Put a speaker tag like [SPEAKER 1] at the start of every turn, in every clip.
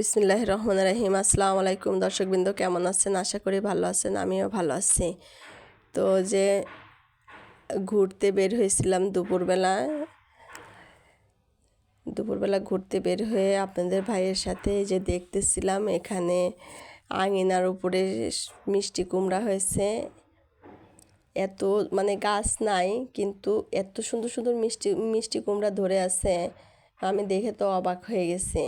[SPEAKER 1] বিসমিল্লাহ রহমান রাহিম আসসালামু আলাইকুম দর্শকবৃন্দ, কেমন আছেন? আশা করি ভালো আছেন, আমিও ভালো আছি। তো যে ঘুরতে বের হয়েছিলাম দুপুরবেলা দুপুরবেলা ঘুরতে বের হয়ে আপনাদের ভাইয়ের সাথে যে দেখতেছিলাম, এখানে আঙিনার উপরে মিষ্টি কুমড়া হয়েছে। এত মানে গাছ নাই, কিন্তু এত সুন্দর সুন্দর মিষ্টি মিষ্টি কুমড়া ধরে আছে, আমি দেখে তো অবাক হয়ে গেছি।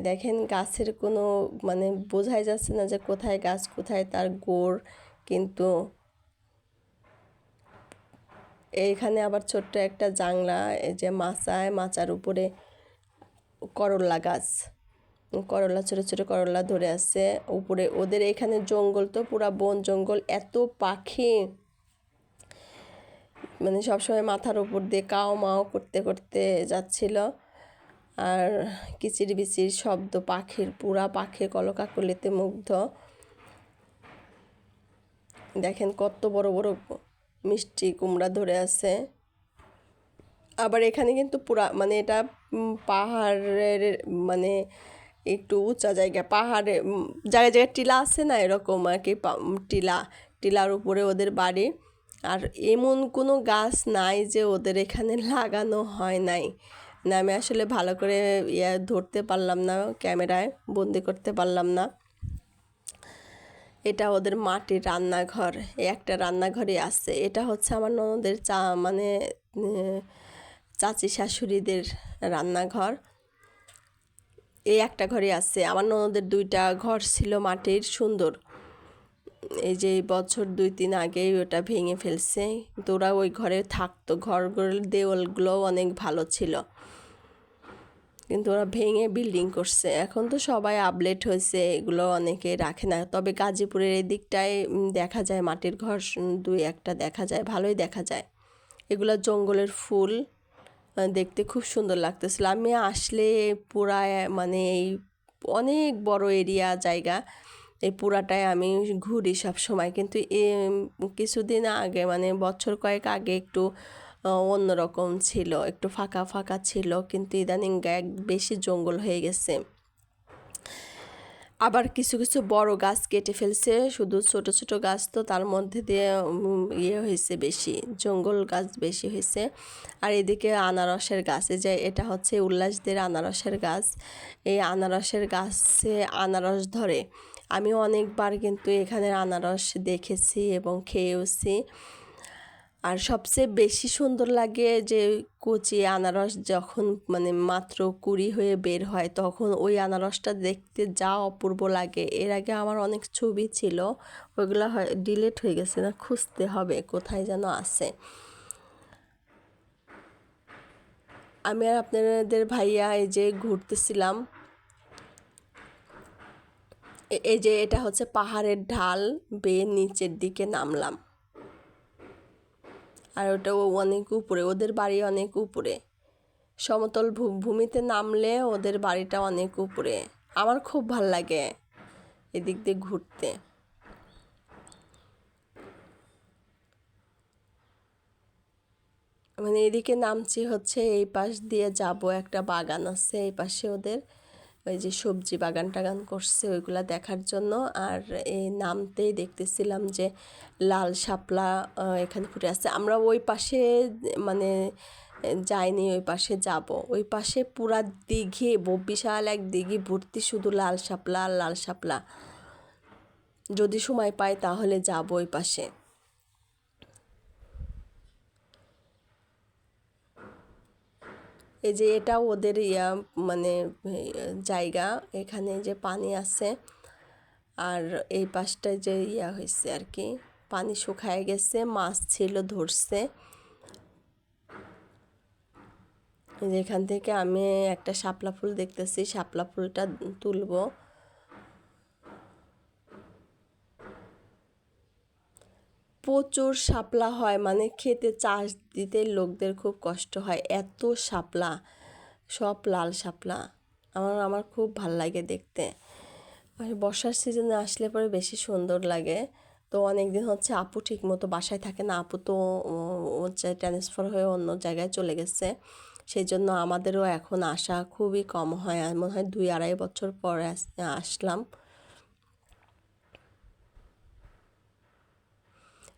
[SPEAKER 1] দেখেন গাছের কোনো মানে বোঝাই যাচ্ছে না যে কোথায় গাছ, কোথায় তার গোড়, কিন্তু এইখানে আবার ছোট্ট একটা জাংলা এই যে মাচায়, মাচার উপরে করলা গাছ। করলা, ছোটো ছোটো করলা ধরে আছে উপরে। ওদের এখানে জঙ্গল তো, পুরা বন জঙ্গল, এত পাখি। মানে সবসময় মাথার উপর দিয়ে কাও মাও করতে করতে যাচ্ছিল। আর কিচির বিচির শব্দ পাখির, পুরা পাখির কলকাকলিতে মুগ্ধ। দেখেন কত বড় বড় মিষ্টি কুমড়া ধরে আছে। আবার এখানে কিন্তু পুরা মানে এটা পাহাড়ের মানে একটু উঁচা জায়গা, পাহাড়ে জায়গায় জায়গায় টিলা আছে না এরকম আর কি টিলা, টিলার উপরে ওদের বাড়ি। আর এমন কোনো গাছ নাই যে ওদের এখানে লাগানো হয় নাই। না, আমি আসলে ভালো করে ইয়া ধরতে পারলাম না, ক্যামেরায় বন্দি করতে পারলাম না। এটা ওদের মাটির রান্নাঘর একটা রান্নাঘরই আছে। এটা হচ্ছে আমার ননদের চা মানে চাচি শাশুড়িদের রান্নাঘর। এই একটা ঘরই আছে। আমার ননদের দুইটা ঘর ছিল মাটির, সুন্দর। এই যে বছর দুই তিন আগেই ওটা ভেঙে ফেলছে। কিন্তু ওরা ওই ঘরে থাকতো। ঘরগুলোর দেওয়ালগুলোও অনেক ভালো ছিল। কিন্তু ওরা ভেঙে বিল্ডিং করছে। এখন তো সবাই আপডেট হয়েছে, এগুলো অনেকে রাখে না। তবে গাজীপুরের এই দিকটায় দেখা যায় মাটির ঘর দুই একটা দেখা যায়, ভালোই দেখা যায়। এগুলো জঙ্গলের ফুল দেখতে খুব সুন্দর লাগতেছিল। আমি আসলে পুরা মানে এই অনেক বড় এরিয়া জায়গা, এই পুরাটায় আমি ঘুরি সব সময় কিন্তু কিছুদিন আগে মানে বছর কয়েক আগে একটু অন্যরকম ছিল, একটু ফাঁকা ফাঁকা ছিল, কিন্তু ইদানিং এক বেশি জঙ্গল হয়ে গেছে। আবার কিছু কিছু বড় গাছ কেটে ফেলছে, শুধু ছোট ছোট গাছ তো তার মধ্যে দিয়ে ইয়ে হয়েছে বেশি, জঙ্গল গাছ বেশি হয়েছে। আর এদিকে আনারসের গাছে যে এটা হচ্ছে উল্লাসদের আনারসের গাছ। এই আনারসের গাছে আনারস ধরে। আমি অনেকবার কিন্তু এখানে আনারস দেখেছি এবং খেয়েওছি। আর সবচেয়ে বেশি সুন্দর লাগে যে কচি আনারস যখন মানে মাত্র কুড়ি হয়ে বের হয়, তখন ওই আনারসটা দেখতে যা অপূর্ব লাগে। এর আগে আমার অনেক ছবি ছিল, ওইগুলো হয় ডিলেট হয়ে গেছে না, খুঁজতে হবে কোথায় যেন আছে। আমি আর আপনাদের ভাইয়া এই যে ঘুরতেছিলাম এই যে এটা হচ্ছে পাহাড়ের ঢাল, বেয়ে নিচের দিকে নামলাম। আর ওটা ও অনেক উপরে, ওদের বাড়ি অনেক উপরে। সমতল ভূমিতে নামলে ওদের বাড়িটা অনেক উপরে। আমার খুব ভালো লাগে এদিক দিয়ে ঘুরতে। মানে এদিকে নামছি হচ্ছে এই পাশ দিয়ে যাব, একটা বাগান আছে এই পাশে ওদের। ওই যে সবজি বাগান টাগান করছে, ওইগুলা দেখার জন্য। আর এই নামতেই দেখতেছিলাম যে লাল শাপলা এখানে ফুটে আছে। আমরা ওই পাশে মানে যাইনি, ওই পাশে যাব। ওই পাশে পুরা দিঘি বিশাল এক দিঘি ভর্তি শুধু লাল শাপলা আর লাল শাপলা। যদি সময় পাই তাহলে যাব ওই পাশে। এই যে এটা ওদের ইয়া মানে জায়গা। এখানে যে পানি আছে, আর এই পাশটায় যে ইয়া হয়েছে আর কি, পানি শুকায় গেছে, মাছ ছিল ধরছে। এই যে এখান থেকে আমি একটা শাপলা ফুল দেখতেছি, শাপলা ফুলটা তুলবো। প্রচুর শাপলা হয় মানে খেতে চাষ দিতে লোকদের খুব কষ্ট হয়। এত শাপলা, সব লাল শাপলা। আমার আমার খুব ভালো লাগে দেখতে। আর বর্ষার সিজনে আসলে পরে বেশি সুন্দর লাগে। তো অনেক দিন হচ্ছে আপু ঠিক মতো বাসায় থাকে না। আপু তো হচ্ছে ট্রান্সফার হয়ে অন্য জায়গায় চলে গেছে। সেই জন্য আমাদেরও এখন আসা খুবই কম হয়। মনে হয় দুই আড়াই বছর পরে আস- আসলাম।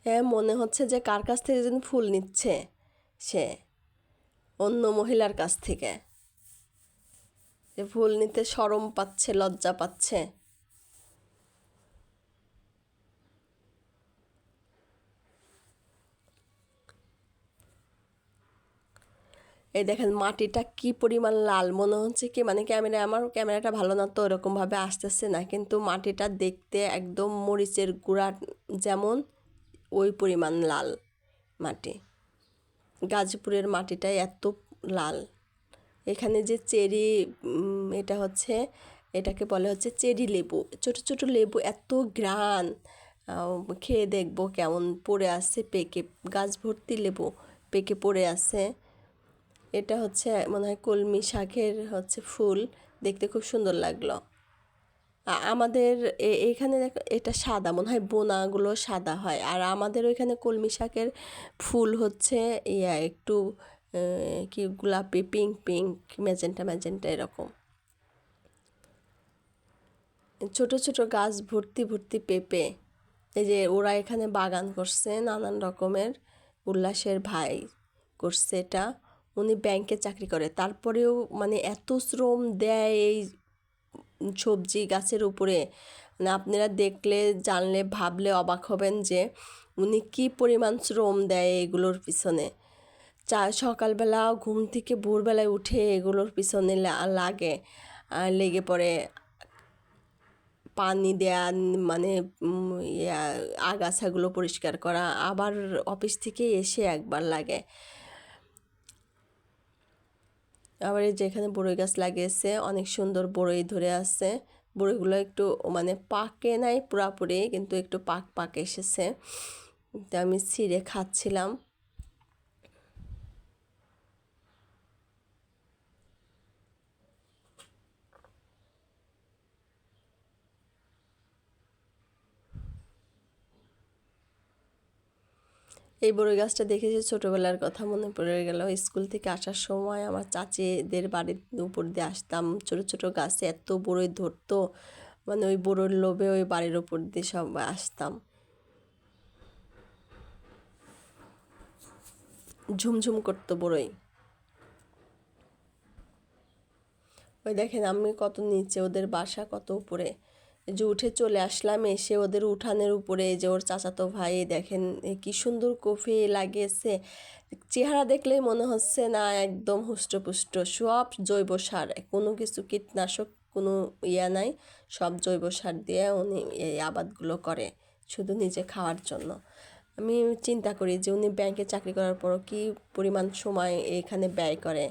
[SPEAKER 1] হ্যাঁ মনে হচ্ছে যে কার কাছ থেকে যেন ফুল নিচ্ছে সে, অন্য মহিলার কাছ থেকে। যে ফুল নিতে শরম পাচ্ছে, লজ্জা পাচ্ছে। এই দেখেন, মাটিটা কি পরিমাণ লাল, মনে হচ্ছে কি মানে ক্যামেরা, আমার ক্যামেরাটা ভালো না তো ওরকমভাবে আসতেছে না, কিন্তু মাটিটা দেখতে একদম মরিচের গুঁড়া যেমন ওই পরিমাণ লাল মাটি। গাজীপুরের মাটিটাই এত লাল। এখানে যে চেরি এটা হচ্ছে, এটাকে বলে হচ্ছে চেরি লেবু। ছোট ছোট লেবু, এত গ্রান খেয়ে দেখব কেমন পড়ে আছে পেকে, গাছ ভর্তি লেবু পেকে পড়ে আছে। এটা হচ্ছে মনে হয় কলমি শাকের হচ্ছে ফুল। দেখতে খুব সুন্দর লাগল। আমাদের এখানে এটা সাদা, মনে হয় বোনাগুলো সাদা হয়। আর আমাদের ওইখানে কলমি শাকের ফুল হচ্ছে ইয়া, একটু কি, গোলাপি, পিঙ্ক পিঙ্ক, ম্যাজেন্টা ম্যাজেন্টা এরকম। ছোট ছোট গাছ ভর্তি ভর্তি পেঁপে। এই যে ওরা এখানে বাগান করছে, নানান রকমের। উল্লাসের ভাই করছে এটা। উনি ব্যাংকে চাকরি করে। তারপরেও মানে এত শ্রম দেয় এই সবজি গাছের উপরে। মানে আপনারা দেখলে, জানলে, ভাবলে অবাক হবেন যে উনি কী পরিমাণ শ্রম দেয় এগুলোর পিছনে। চা, সকালবেলা ঘুম থেকে ভোরবেলায় উঠে এগুলোর পিছনে লাগে লেগে পড়ে। পানি দেয়া মানে আগাছাগুলো পরিষ্কার করা। আবার অফিস থেকে এসে একবার লাগে। আবার এই যেখানে বড়ই গাছ লাগিয়েছে, অনেক সুন্দর বড়ই ধরে আছে। বড়ইগুলো একটু মানে পাকে নাই পুরাপুরি, কিন্তু একটু পাক পাক এসেছে। তো আমি ছিঁড়ে খাচ্ছিলাম। এই বড়ই গাছটা দেখেছি ছোটোবেলার কথা মনে পড়ে গেল। স্কুল থেকে আসার সময় আমার চাচিদের বাড়ির উপর দিয়ে আসতাম। ছোটো ছোটো গাছে এত বড়ই ধরতো মানে ওই বড়োর লোভে ওই বাড়ির উপর দিয়ে সব আসতাম। ঝুমঝুম করতো বড়ই। ওই দেখেন আমি কত নিচে, ওদের বাসা কত উপরে। যে উঠে চলে আসলাম, এসে ওদের উঠানের উপরে যে ওর চাচাতো ভাই দেখেন কি সুন্দর কফি লাগিয়েছে চেহারা দেখলেই মনে হচ্ছে না একদম হুষ্টপুষ্ট। সব জৈব সার, কোনো কিছু কীটনাশক, কোনো ইয়া নাই। সব জৈব সার দিয়ে উনি এই আবাদগুলো করে, শুধু নিজে খাওয়ার জন্য। আমি চিন্তা করি যে উনি ব্যাংকে চাকরি করার পরও কি পরিমাণ সময় এখানে ব্যয় করে।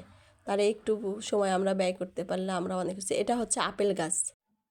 [SPEAKER 1] তার একটু সময় আমরা ব্যয় করতে পারলে আমরা অনেক কিছু। এটা হচ্ছে আপেল গাছ।